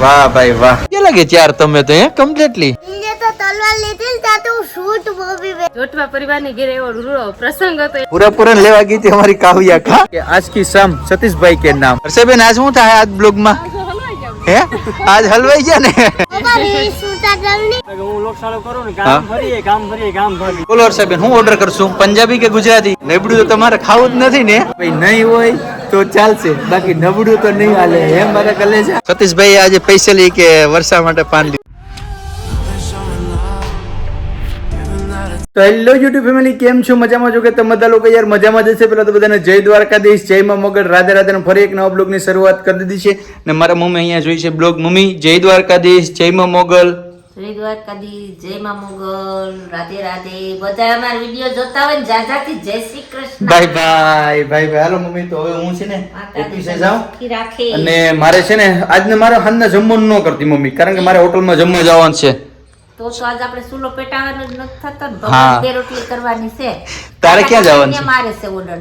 વાહ ભાઈ વાહ. કે લાગે ચાર તમે તો હે કમ્પ્લીટલી પ્રસંગ હતો. પૂરેપૂરા લેવા ગઈ હતી અમારી કાવ્યા કા કે આજ કી સમ સતીશભાઈ કે નામ. હર્ષેબેન આજ હું થાય આજ બ્લોગમાં હે? આજ હલવાઈ ગયા ને? હા? બોલો હર્ષબેન હું ઓર્ડર કરશું? પંજાબી કે ગુજરાતી? નબળું તો તમારે ખાવું જ નથી ને? ભાઈ નહીં હોય તો ચાલશે. બાકી નબળું તો નહીં હાલે. એમ મારે કલે છે સતીશભાઈ આજે પૈસા લઈ કે વર્ષા માટે પાન તો હેલો યુટ્યુબ ફેમિલી કેમ છો? મજામાં છો કે તમે બધા લોકો યાર મજામાં જ હશે. પેલા તો બધાને જય દ્વારકાધીશ જય માં મગર રાધે રાધે ફરી એક નવા બ્લોગની શરૂઆત કરી દીધી છે. ને મારા મમ્મી અહીંયા જોઈ છે બ્લોગ મમ્મી જય દ્વારકાધીશ જય માં મોગલ જય દ્વારકાધીશ જય મા મોગલ રાધે રાધે. બધા અમારા વીડિયો જોતા હોય ને જાજાથી જય Shri Krishna. Bye bye bye bye હાલો મમ્મી તો હવે હું છે ને ઓફિસે જાઉં. અને મારે છે ને આજને મારે હાલના જમવાનું ન કરતી મમ્મી કારણ કે મારે હોટલમાં જમવા જવાનું છે. તો તો આજ આપણે ચૂલો પેટાવાનો જ નથી થતો ને. બે રોટલી કરવાની છે. તારે ક્યાં જવાનું મારે છે ઓર્ડર.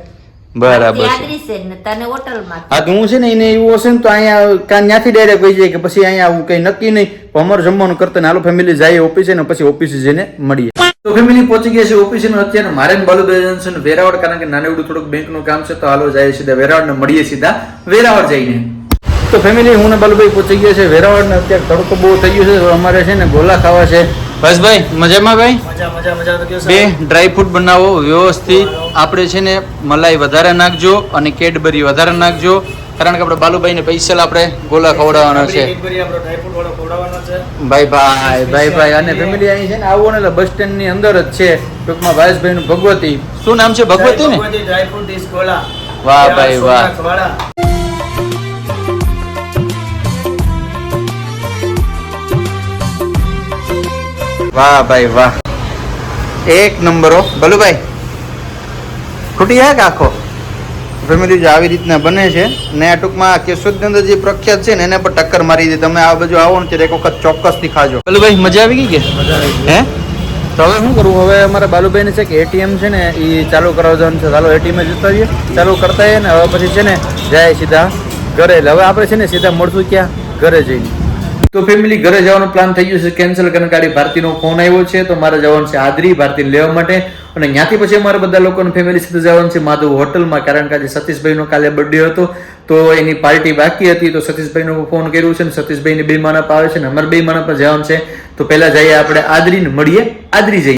બરાબર છે. ને તને હોટલમાં. હા તો હું છે ને એને એવું હશે ને તો અહીંયા કાં ત્યાંથી ડાયરેક્ટ કહી જાય કે પછી અહીંયા આવું કઈ નક્કી નહીં. અમારે જમવાનું કરતા ને હાલો ફેમિલી જાય ઓફિસે ને પછી ઓફિસે જઈને મળીએ. તો ફેમિલી પહોંચી ગયા છે ઓફિસ ને અત્યારે મારે ને છે ને વેરાવળ કારણ કે નાનું એવડું થોડુંક બેંકનું કામ છે તો હાલો જાય સીધા વેરાવળ ને મળીએ સીધા. વેરાવળ જઈને. તો ફેમિલી હું ને બાલુભાઈ પહોંચી ગયા છે. વેરાવળ ને અત્યારે તડકો બહુ થઈ ગયો છે. તો અમારે છે ને ગોલા ખાવા છે. બસ ભાઈ? મજામાં ભાઈ બે ડ્રાય ફ્રૂટ બનાવો વ્યવસ્થિત. આપણે છે ને મલાઈ વધારે નાખજો અને કેડબરી વધારે નાખજો. કારણ કે આપણે બાલુભાઈને પૈસા આપણે ગોલા ખવડાવવાના છે. ભાઈ ભાઈ ભાઈ ભાઈ. અને ફેમિલી અહીં છે ને આવો ને બસ સ્ટેન્ડની અંદર જ છે. ટૂંકમાં ભાવેશભાઈ નું ભગવતી. શું નામ છે? ભગવતી ને? વાહ ભાઈ વાહ. વાહ ભાઈ વાહ. એક નંબર હો. ભલુભાઈ ખૂટી જાય કે આખો? ફેમિલી જો આવી રીતના બને છે ને આ ટૂંકમાં કેશોદની અંદર જે પ્રખ્યાત છે ને એને પર ટક્કર મારી દે. તમે આ બાજુ આવો ને ત્યારે એક વખત ચોક્કસથી ખાજો ભલુભાઈ મજા આવી ગઈ કે? હે? તો હવે શું કરવું? હવે અમારા બાલુભાઈને છે કે એટીએમ છે ને એ ચાલુ કરાવવા જવાનું છે. ચાલો એટીએમ જતા રહીએ. ચાલુ કરતા રહીએ ને હવે પછી છે ને જાય સીધા ઘરે. એટલે હવે આપણે છે ને સીધા મળશું ક્યાં? ઘરે જઈને. તો ફેમિલી ઘરે જવાનો પ્લાન થઈ ગયો છે. કેન્સલ કારણ કે ભારતીનો ફોન આવ્યો છે. તો મારે જવાનું છે આદરી ભારતી લેવા માટે. અને ત્યાંથી પછી અમારે બધા લોકોને ફેમિલી સાથે જવાનું છે માધવ હોટલમાં. કારણ કે આજે સતીશભાઈનો કાલે બર્થડે હતો. તો એની પાર્ટી બાકી હતી. તો સતીશભાઈનો ફોન કર્યું છે ને સતીશભાઈને બે માણપ આવે છે ને અમારે બે પણ જવાનું છે. તો પહેલા જઈએ આપણે આદરીને. મળીએ. આદરી જઈએ.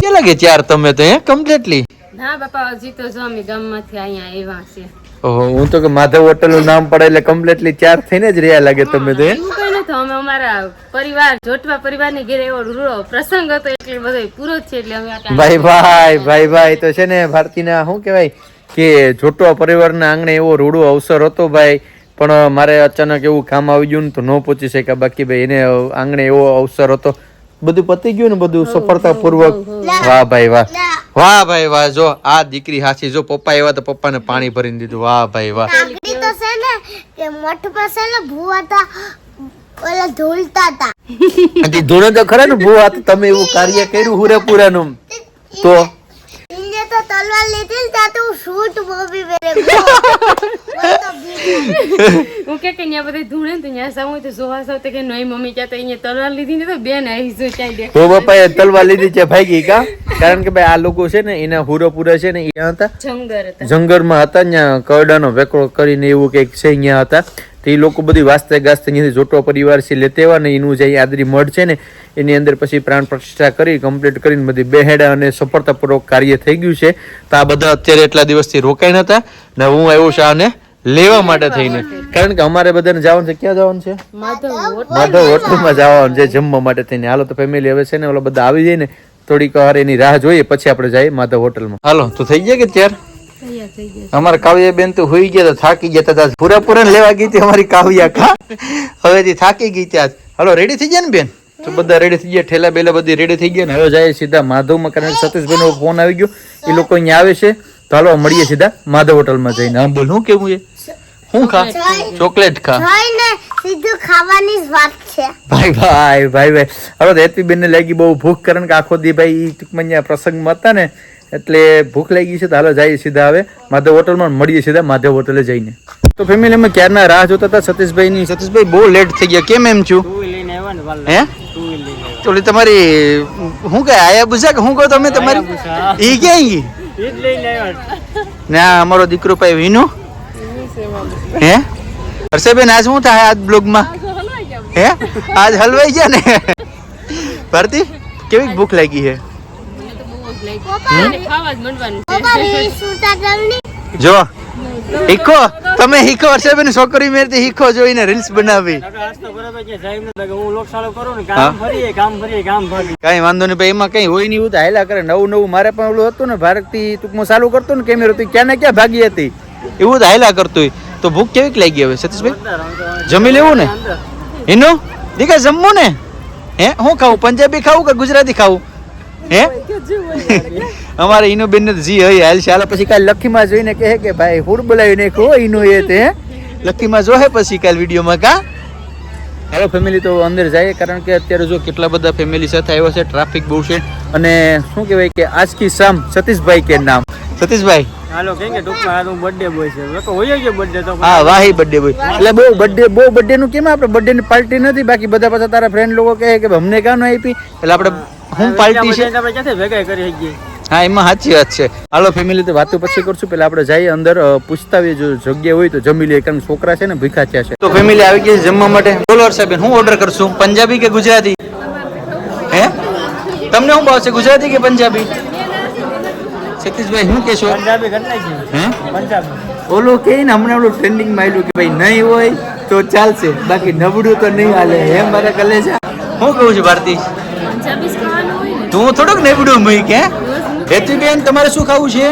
કે લાગે ચાર તમે તો હે કમ્પ્લીટલી ના બાપા હજી તો જો અમે ગામમાંથી અહીંયા આવ્યા છે ઓહો હું તો કે માધવ હોટલનું નામ પડે એટલે કમ્પ્લીટલી ચાર થઈને જ રહ્યા લાગે તમે તો એવું કઈ નતો અમે અમારા પરિવાર જોટવા પરિવારની ઘેરે એવો રૂડો પ્રસંગ હતો એટલે બધો પૂરો છે એટલે અમે ભાઈ ભાઈ ભાઈ ભાઈ તો છે ને ભારતીના શું કહેવાય કે જોટવા પરિવારના આંગણે એવો રૂડો અવસર હતો ભાઈ પણ મારે અચાનક એવું કામ આવી ગયું ને તો ન પહોંચી શક્યા. બાકી ભાઈ એને આંગણે એવો અવસર હતો. બધું પતી ગયું ને બધું સફળતાપૂર્વક? વાહ ભાઈ વાહ. વાહ ભાઈ વાહ. જો આ દીકરી હાચી જો પપ્પા એવા તો પપ્પાને પાણી ભરીને દીધું. વાહ ભાઈ વાહ. તો છે ને કે મઠ પાસે ને ભૂવા તા ઓલા ધૂલતા તા હજી ધૂણે તો ખરા ને ભૂવા તમે એવું કાર્ય કર્યું હુરેપુરાનું. તો? લીધી ને ત્યાં તો હું શૂટ મોબી બે હું કે કે ન્યા બધે ધૂણે તો ન્યા સાવ તો સોહા સાવ કે નહીં મમ્મી ક્યાં તો અહીંયા તલવાર લીધી ને તો બેન આવી જો ક્યાંય દેખ તો પપ્પાએ તલવાર લીધી છે ભાગી કા? કારણ કે ભાઈ આ લોકો છે ને એના હુરેપુરા છે ને એ હતા. જંગર હતા. જંગલમાં હતા ત્યાં કરડાનો વેકળો કરીને એવું કંઈક છે અહીંયા હતા. તો એ લોકો બધી વાસ્તે ગાસ્તે અહીંયાથી જોટો પરિવાર છે લેતા આવ્યા ને એનું જે આદરી મઢ છે ને એની અંદર પછી પ્રાણ પ્રતિષ્ઠા કરી કમ્પ્લીટ કરીને બધી બેહેડા અને સફળતાપૂર્વક કાર્ય થઈ ગયું છે. તો આ બધા અત્યારે એટલા દિવસથી રોકાઈ હતા ને હું આવ્યો છું આને લેવા માટે થઈને. કારણ કે અમારે બધાને જવાનું છે ક્યાં જવાનું છે? માધવ હોટલમાં જવાનું છે જમવા માટે થઈને. હાલો તો ફેમિલી હવે છે ને ઓલા બધા આવી જાય ને થોડીક વાર એની રાહ જોઈએ પછી આપણે જઈએ માધવ હોટલમાં. હાલો તો થઈ ગયા કે ત્યાર અમારા કાવ્યા બેન તો હોઈ ગયા થાકી ગયા હતા. પૂરા પૂરા લેવા ગઈ હતી અમારી કાવ્યા કા? હવેથી થાકી ગઈ ત્યાં હલો રેડી થઈ ગયા ને બેન? તો બધા રેડી થઈ ગયા ઠેલા બેલા બધી રેડી થઈ ગયા ને હવે જાય સીધા માધવ મકાન. સતીશભાઈ નો ફોન આવી ગયો. એ લોકો અહીંયા આવે છે. તો હાલો મળીએ સીધા માધવ હોટલમાં જઈને. આમ બોલ શું કેવું છે શું ખા? ચોકલેટ ખા. સીધું ખાવાની જ વાત છે. ભાઈ ભાઈ ભાઈ ભાઈ. હવે હેતવી બેન ને લાગી બહુ ભૂખ કારણ કે આખો દી ભાઈ ઈ ટૂંકમાં અહીંયા પ્રસંગમાં હતા ને. એટલે ભૂખ લાગી છે તો હાલો જઈએ સીધા હવે. માધવ હોટલમાં મળીએ સીધા માધવ હોટલે જઈને. તો ફેમિલી અમે ક્યારના રાહ જોતા હતા? સતીશભાઈની. સતીશભાઈ બહુ લેટ થઈ ગયા. કેમ એમ છું? હે? ચોલી ઓલી તમારી શું કહે આયા બુઝા કે શું કહો તમે તમારી? ઈ ક્યાં ગઈ? ના અમારો દીકરો ભાઈ વિનુ? હે? હર્ષેબેન આજ શું થાય આજ બ્લોગમાં હે? આજ હલવાઈ ગયા ને? ભારતી કેવી ભૂખ લાગી છે? જ હીખો તમે હીખો હર્ષેબેન છોકરી મેરથી હિકો જોઈને રીલ્સ બનાવી. હા. કઈ વાંધો નહીં ભાઈ એમાં કઈ હોય નહીં એવું તો હાયલા કરે. નવું નવું મારે પણ ઓલું હતું ને ભારતથી ટૂંકમાં ચાલુ કરતો ને કેમેરો તું ક્યાં ને ક્યાં ભાગી હતી. એવું તો હાયલા કરતો હોય. તો ભૂખ કેવીક લાગી હવે સતીશભાઈ? જમી લેવું ને? એનું દીકરા જમવું ને? હે હું ખાવું? પંજાબી ખાવું કે ગુજરાતી ખાવું? હે? અમારે ઈનો બેન ને જી હઈ હાલ હાલો પછી કાલ લખીમાં જોઈને કહે કે ભાઈ હુડ બોલાવીને કહો ઈનો એ તે હે? લખીમાં જોહે પછી કાલ વિડીયોમાં કા? હેલો ફેમિલી તો અંદર જાય કારણ કે અત્યારે જો કેટલા બધા ફેમિલી સાથે આવ્યા છે ટ્રાફિક બહુ છે. અને શું કહેવાય કે આજ કી શામ સતીશભાઈ કે નામ. સતીશભાઈ? હાલો કેમ કે ટૂંકમાં આ તો બર્થડે બોય છે. હવે હોય જ બર્થડે તો. હા વાહી બર્થડે બોય એટલે બહુ બર્થડે બહુ બર્થડે નું કેમ આપણે બર્થડે ની પાર્ટી નથી? બાકી બધા પાછા તારા ફ્રેન્ડ લોકો કહે કે અમને કાં ન આપી. એટલે આપણે હું. પાર્ટી છે? આપણે ક્યાંથી ભેગા કરી શકીએ? હા એમાં સાચી વાત છે. હાલો ફેમિલી તો વાતો પછી કરશું. પેલા આપણે જઈએ અંદર પૂછતાવી પૂછતા જો જગ્યા હોય તો જમી લઈએ કારણ છોકરા છે ને ભીખા છે. તો ફેમિલી આવી ગઈ જમવા માટે? બોલો હર્ષાબેન હું ઓર્ડર કરશું? પંજાબી કે ગુજરાતી? હે? તમને શું ભાવશે ગુજરાતી કે પંજાબી? સતીશભાઈ શું કહેશો? પંજાબી હે? પંજાબી. ઓલું કે ને હમણાં ઓલું ટ્રેન્ડિંગમાં આવ્યું કે ભાઈ નહીં હોય તો ચાલશે. બાકી નબળું તો નહીં હાલે. એમ મારા કલે છે. હું કહું છું ભારતી? તું થોડોક નબળું મૂક હે? હેતીબેન તમારે શું ખાવું છે?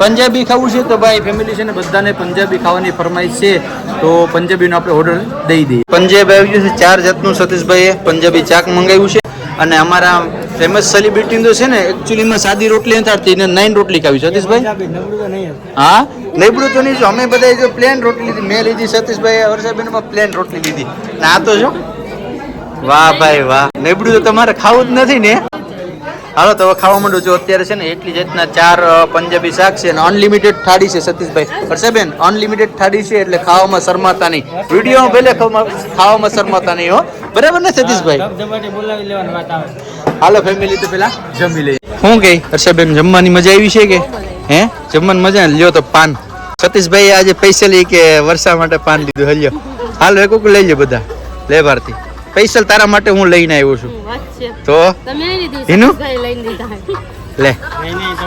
પંજાબી. ખાવું છે તો ભાઈ ફેમિલી છે ને બધાને પંજાબી ખાવાની ફરમાઈશ છે. તો પંજાબીનો આપણે ઓર્ડર દઈ દઈએ. પંજાબી આવી ગયું છે ચાર જાતનું સતીશભાઈએ પંજાબી ચાક મંગાવ્યું છે. અને અમારા ફેમસ સેલિબ્રિટી તો છે ને એકચ્યુઅલીમાં સાદી રોટલી નથી આવતી એને નાઇન રોટલી ખાવી સતીશભાઈ? હા? નબળું તો નહીં અમે બધા જો પ્લેન રોટલી લીધી. મેં લીધી સતીશભાઈ હર્ષાબેનમાં પ્લેન રોટલી લીધી. ને તો જો, વાહ ભાઈ વાહ. નબળું તો તમારે ખાવું જ નથી ને. હાલો તો ખાવા માંડો જો અત્યારે છે ને એટલી જાતના ચાર પંજાબી શાક છે અને અનલિમિટેડ થાળી છે સતીશભાઈ. હર્ષાબેન અનલિમિટેડ થાળી છે એટલે ખાવામાં શરમાતા નહીં. વીડિયો ભલે ખાવામાં શરમાતા નહીં હો. બરાબર ને સતીશભાઈ? હાલો ફેમિલી તો પેલા જમી લઈએ. શું કઈ હર્ષાબેન જમવાની મજા આવી છે કે? હે? જમવાની મજા લ્યો તો પાન. સતીશભાઈ આજે પૈસા લઈ કે વર્ષા માટે પાન લીધું હલ્યો. હાલો એક એક લઈ લે બધા. લે ભારતી. પૈસા તારા માટે હું લઈને આવ્યો છું. તો? એનું? લે.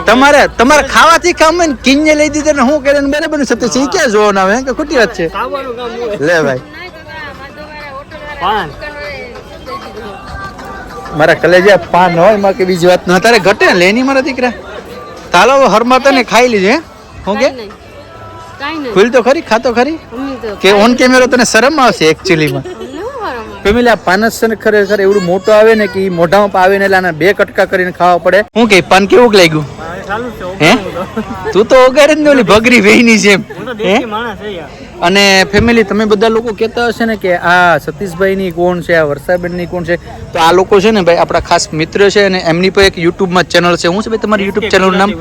તમારે તમારે ખાવાથી કામ હોય ને કિંજે લઈ દીધે ને હું કરે બને બને સત્ય છે. ક્યાં જોવાના આવે કે ખોટી વાત છે? લે ભાઈ. મારા કલેજા પાન હોયમાં કે બીજી વાત ના. તારે ઘટે લે નહીં મારા દીકરા. તાલો હરમાતા ને ખાઈ લીધે હે? કે. ખુલ તો ખરી ખાતો ખરી? કે ઓન કેમેરો તને શરમ આવશે એકચ્યુઅલીમાં? ફેમિલી આ પાનસ છે ને ખરેખર એવડું મોટું આવે ને કે ઈ મોઢામાં આવે ને એટલે આના બે કટકા કરીને ખાવા પડે. હું કે પાન કેવું લાગ્યું? હે તું તો ઓગારે જ ને ઓલી ભગરી વેહીની છે જેમ હું અને ફેમિલી તમે બધા લોકો કહેતા હશે ને કે આ સતીશભાઈની કોણ છે આ વર્ષાબેનની કોણ છે? તો આ લોકો છે ને ભાઈ આપણા ખાસ મિત્ર છે અને એમની પણ એક યુટ્યુબમાં ચેનલ છે. હું છે ભાઈ તમારી યુટ્યુબ ચેનલનું નામ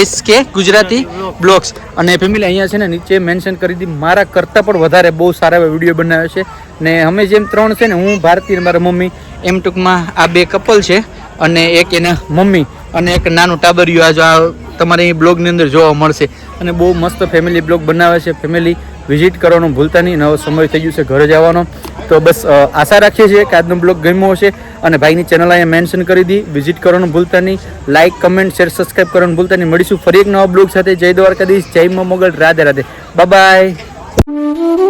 એસ કે ગુજરાતી બ્લોગ્સ અને ફેમિલી અહીંયા છે ને નીચે મેન્શન કરી દીધી મારા કરતાં પણ વધારે બહુ સારા એવા વીડિયો બનાવે છે. ને અમે જેમ ત્રણ છે ને હું ભારતી અને મારા મમ્મી એમ ટૂંકમાં આ બે કપલ છે અને એક એના મમ્મી અને એક નાનું ટાબરિયું. આ તમારે અહીં બ્લોગની અંદર જોવા મળશે. અને બહુ મસ્ત ફેમિલી બ્લોગ બનાવે છે ફેમિલી વિઝિટ કરવાનું ભૂલતા નહીં, નવો સમય થઈ ગયો છે ઘરે જવાનો. તો બસ આશા રાખીએ છીએ કે આજનો બ્લોગ ગમ્યો હશે અને ભાઈની ચેનલ અહીંયા મેન્શન કરી દી. વિઝિટ કરવાનું ભૂલતા નહીં લાઇક કમેન્ટ શેર સબસ્ક્રાઈબ કરવાનું ભૂલતા નહીં. મળીશું ફરી એક નવા બ્લોગ સાથે. જય દ્વારકાધીશ, જય મોગલ. રાધે રાધે. બાય